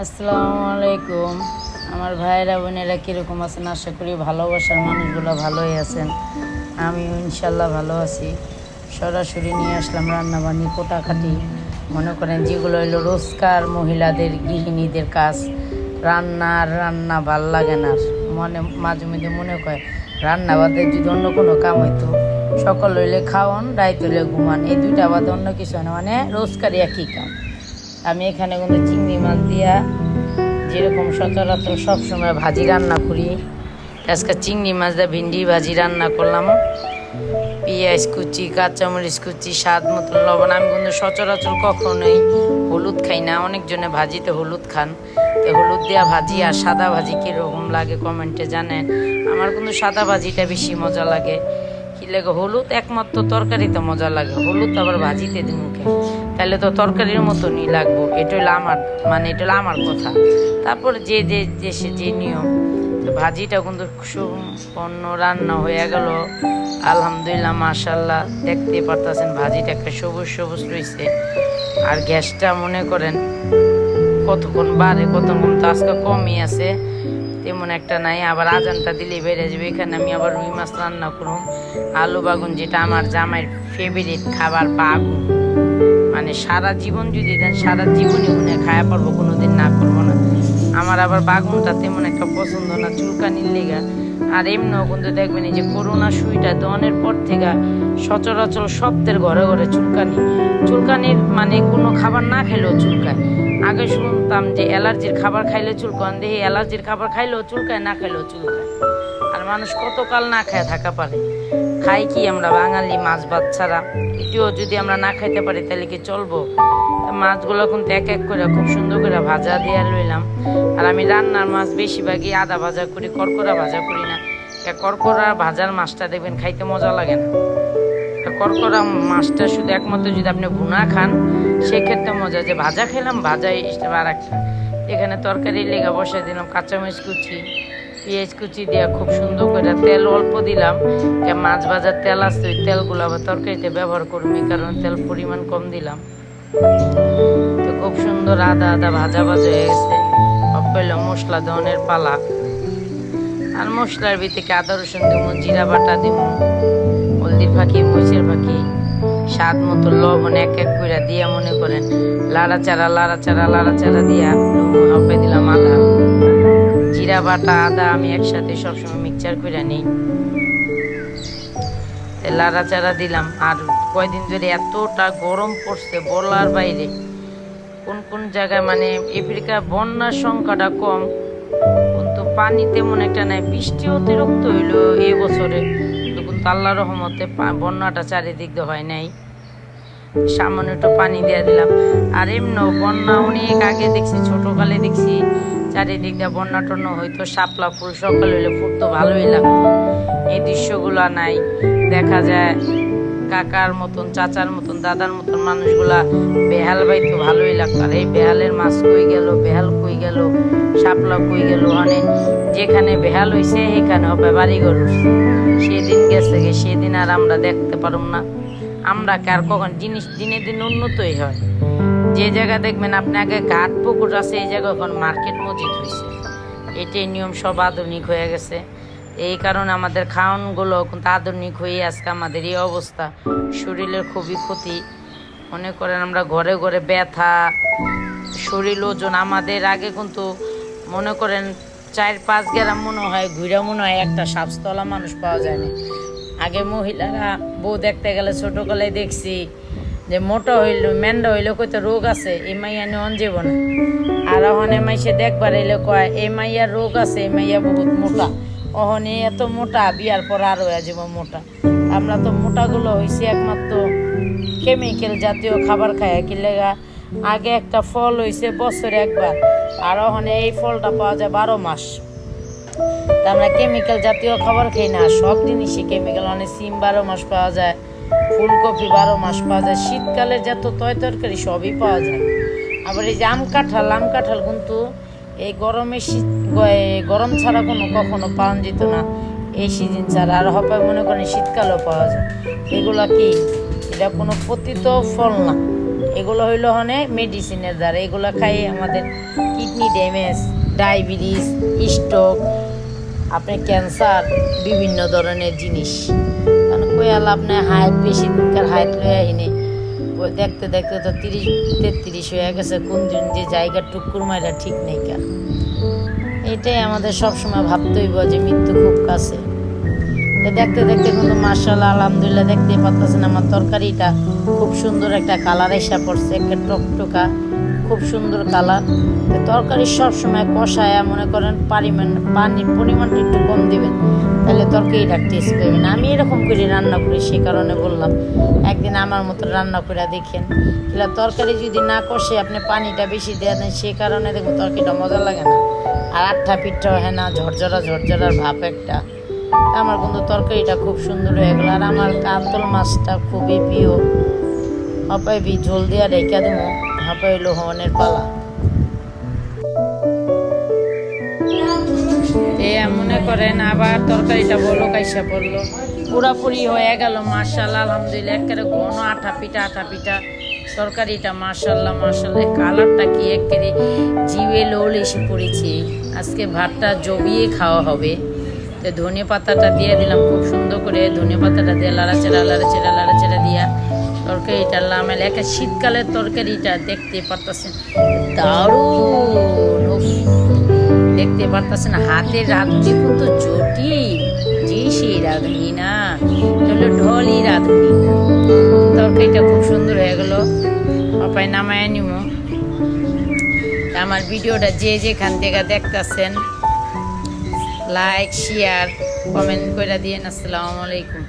আসসালামু আলাইকুম। আমার ভাইয়েরা, বোনেরা কীরকম আছেন? আশা করি ভালোবাসার মানুষগুলো ভালোই আছেন। আমিও ইনশাল্লাহ ভালো আছি। সরাসরি নিয়ে আসলাম রান্নাবান্নি কোটাকাটি। মনে করেন যেগুলো হলো রোজকার মহিলাদের, গৃহিণীদের কাজ। রান্না আর রান্না ভালো লাগে না। মনে, মাঝে মাঝে মনে করে রান্না বাদে যদি অন্য কোনো কাম হইতো, সকাল হইলে খাওয়ান, রাইত হইলে ঘুমান। এই দুইটা বাদে অন্য কিছু হয় না। মানে রোজকারই একই কাম। আমি এখানে কোনো চিংড়ি মাছ দিয়া যেরকম সচরাচর সবসময় ভাজি রান্না করি। আজকে চিংড়ি মাছ দিয়ে ভিন্ডি ভাজি রান্না করলাম। পেঁয়াজ কুচি, কাঁচামরিচ কুচি, স্বাদ মতন লবণ। আমি কিন্তু সচরাচর কখনোই হলুদ খাই না। অনেকজনে ভাজিতে হলুদ খান। তো হলুদ দেওয়া ভাজি আর সাদা ভাজি কীরকম লাগে কমেন্টে জানেন। আমার কিন্তু সাদা ভাজিটা বেশি মজা লাগে। কি লাগে? হলুদ একমাত্র তরকারিতে মজা লাগে। হলুদ আবার ভাজিতে দিই মুখে তাহলে তো তরকারির মতনই লাগবো। এটা হলো আমার মানে এটা হলো আমার কথা। তারপর যে যে দেশে যে নিয়ম ভাজিটা কিন্তু সম্পন্ন রান্না হয়ে গেল। আলহামদুলিল্লাহ মাশাল্লাহ দেখতে পারতেছেন ভাজিটা একটা সবুজ সবুজ রয়েছে আর গ্যাসটা মনে করেন, কতক্ষণ বাড়ে, কতক্ষণ তো আজকে কমই আছে। তেমন একটা নাই, আবার আজানটা দিলেই বেড়ে যাবে। এখানে আমি আবার রুই মাছ রান্না করুম। আলু বাগুন যেটা আমার জামাইয়ের ফেভারিট খাবার, বাগুন। মানে সারা জীবন যদি দেন, সারা জীবনই উনি খায়া পারব কোনো দিন না করব না। আমার আবার বাগুনটা তেমন একটা পছন্দ না, চুলকানির লেগা। আর এমনিও কিন্তু দেখবেন এই যে করোনা সুইটা দনের পর থেকে সচরাচর সপ্তের ঘরে ঘরে চুলকানি। চুলকানির মানে কোনো খাবার না খেলেও চুলকায়। আগে শুনতাম যে অ্যালার্জির খাবার খাইলে চুলকান দেখি অ্যালার্জির খাবার খাইলেও চুলকায়, না খাইলেও চুলকায়। আর মানুষ কতকাল না খায় থাকা পারে। খাই কি আমরা বাঙালি মাছ ভাত ছাড়া এটিও যদি আমরা না খাইতে পারি, তাহলে কি চলবো? মাছগুলো কিন্তু এক এক করে খুব সুন্দর করে ভাজা দিয়ে লইলাম। আর আমি রান্নার মাছ বেশিরভাগই আদা ভাজা করি, করকরা ভাজা করি না। করকরা ভাজার মাছটা দেখবেন খাইতে মজা লাগে না। করকরা মাছটা শুধু একমাত্র যদি আপনি ভুনা খান, সেক্ষেত্রে মজা। যে ভাজা খেলাম ভাজা আর একটা। এখানে তরকারি লেগা বসে দিলাম, কাঁচামরিচ কুচি। পেঁয়াজ কুচি দিয়ে খুব সুন্দর করে তেল অল্প দিলাম। মাছ ভাজার তেল আছে, ওই তেলগুলো আবার তরকারিতে ব্যবহার করবি, কারণ তেল পরিমাণ কম দিলাম। তো খুব সুন্দর আদা আদা ভাজা ভাজা হয়ে গেছে। পেল মশলা ধনের পালা। আর মশলার ভিতরে আদা, রসুন দিব জিরা বাটা দিব হলদির ফাঁকি, মরিচের ফাঁকি, স্বাদ মতো লবণ এক এক করে দিয়া মনে করেন লাড়া চারা লাড়া চারা লাড়া চারা দিয়া হপে দিলাম আদা। জিরা বাটা, আদা আমি একসাথে সবসময় মিক্সচার করে নিই। লাড়া চারা দিলাম। আর কয়দিন ধরে এতটা গরম পড়ছে বলার বাইরে। কোন কোন জায়গায় মানে আফ্রিকা বন্যার সংখ্যাটা কম, কিন্তু পানি তেমন একটা নাই। বৃষ্টি অতিরিক্ত হইল এই বছরে। কিন্তু আল্লাহ রহমতে বন্যাটা চারিদিক হয় নাই। সামান্য একটু পানি দিয়ে দিলাম। আর এমনও বন্যা অনেক আগে দেখছি, ছোটকালে দেখছি চারিদিক দিয়ে বন্যা টন্য হয়তো শাপলা ফুল, সকাল হইলে ফুটতো ভালোই লাগতো। এই দৃশ্যগুলো নাই। দেখা যায় কাকার মতন, চাচার মতন, দাদার মতন মানুষগুলা বেহাল বাইতো, ভালোই লাগতো। আর এই বেহালের মাছ কই গেল, বেহাল কই গেল, শাপলা কই গেল মানে যেখানে বেহাল হইছে সেখানে হবে বাড়িঘর। সেদিন গেছে সেদিন আর আমরা দেখতে পারুম না। আমরা কার কখন জিনিস দিনে দিন উন্নতই হয়। যে জায়গা দেখবেন আপনি আগে ঘাট পুকুর আছে, এই জায়গা এখন মার্কেট মসজিদ হয়েছে এটাই নিয়ম সব আধুনিক হয়ে গেছে। এই কারণে আমাদের খাওয়ানগুলো কিন্তু আধুনিক হয়ে আজকে আমাদের এই অবস্থা। শরীরের খুবই ক্ষতি। মনে করেন আমরা ঘরে ঘরে ব্যথা, শরীর ওজন আমাদের আগে কিন্তু মনে করেন চার পাঁচ গ্রাম মনে হয় ঘুরে মনে হয় একটা স্বাস্থ্যওয়ালা মানুষ পাওয়া যায় না আগে মহিলারা বউ দেখতে গেলে ছোটকালে দেখছি যে মোটা হইল মেন্ডা হইলে কইতো রোগ আছে, এই মাইয়া নিয়ন না। আর ওখানে মাইসে দেখবার এলে কয়, এই মাইয়ার রোগ আছে, এই মাইয়া বহুত মোটা। ওখানে এত মোটা, বিয়ার পর আরও হয়ে যাব মোটা। আমরা তো মোটাগুলো হয়েছি একমাত্র কেমিক্যাল জাতীয় খাবার খায়। কি লেগা, আগে একটা ফল হয়েছে বছরে একবার, আর ওখানে এই ফলটা পাওয়া যায় বারো মাস। তা আমরা কেমিক্যাল জাতীয় খাবার খাই না, সব জিনিসই কেমিক্যাল মানে সিম বারো মাস পাওয়া যায়, ফুলকপি বারো মাস পাওয়া যায় শীতকালের যত তয় তরকারি সবই পাওয়া যায়। আবার এই যে আম কাঁঠাল আম কাঁঠাল কিন্তু এই গরমে শীত গরম ছাড়া কোনো কখনো পাওয়া যেত না। এই সিজন ছাড়া আর হপায় মনে করেন শীতকালেও পাওয়া যায়। এগুলো কি? এটা কোনো পতিত ফল না। এগুলো হইল হনে মেডিসিনের দ্বারা। এগুলো খাই আমাদের কিডনি ড্যামেজ ডায়াবেটিস স্ট্রোক আপনার ক্যান্সার, বিভিন্ন ধরনের জিনিস। কই আল্লাহ আপনার হাইট বেশি দিনকার হাইট লয়ে ওই দেখতে দেখতে তো তিরিশ, তেত্রিশ হয়ে গেছে, কোন দিন যে জায়গা টুকুর মাইরা ঠিক নেই কা এটাই আমাদের সবসময় ভাবতে হইব যে মৃত্যু খুব কাছে। দেখতে দেখতে কিন্তু মার্শাল্লাহ আলহামদুলিল্লাহ দেখতে পাচ্ছেন আমার তরকারিটা। খুব সুন্দর একটা কালার এসে পড়ছে, একটা টকটকা, খুব সুন্দর কালার। তরকারি সবসময় কষায় মনে করেন পরিমাণ পানির পরিমাণটা একটু কম দিবেন, তাহলে তরকারিটা টেস্ট পাবেন আমি এরকম করে রান্না করি সেই কারণে বললাম, একদিন আমার মতো রান্না করে দেখেন। এগুলো তরকারি যদি না কষে আপনি পানিটা বেশি দেওয়া দেন সেই কারণে দেখুন তরকারিটা মজা লাগে না। আর আটটা পিঠটা হয় না, ঝরঝরা ঝরঝরার ভাব একটা। আমার কিন্তু তরকারিটা খুব সুন্দর হয়ে গেল। আর আমার কাতল মাছটা খুবই প্রিয়। হপাইবি ঝোল দিয়া রেখা দেবো হপাইলো লোহনের পালা। মনে করেন, আবার তরকারিটা বলো, কাইসা পড়ল পুরাপুরি হয়ে গেল মার্শাল্লাহ আলহামদুলিল্লাহ, একেবারে ঘন আঠা পিঠা আঠা পিঠা তরকারিটা মার্শাল্লাহ মার্শাল্লাহ কালারটা কি একেবারে জিভে লোল এসে পড়েছে। আজকে ভাতটা জবিয়ে খাওয়া হবে। তো ধনে পাতাটা দিয়ে দিলাম, খুব সুন্দর করে ধনে পাতাটা দিয়ে লাড়াচাড়া লাড়াচাড়া লাড়াচাড়া দিয়া তরকারিটা লামেল। একা শীতকালের তরকারিটা দেখতে পারতেছেন, দারুণ। দেখতে পারতেছেন হাতের রাঁধুনি কিন্তু জটিল। যে সেই রাঁধুনি না, হলো ঢলই রাঁধুনি। তরকারিটা খুব সুন্দর হয়ে গেল পাপাই নামায় নিব আমার ভিডিওটা যে যেখান থেকে দেখতেছেন, লাইক, শেয়ার, কমেন্ট করে দিয়েন, আসসালামু আলাইকুম।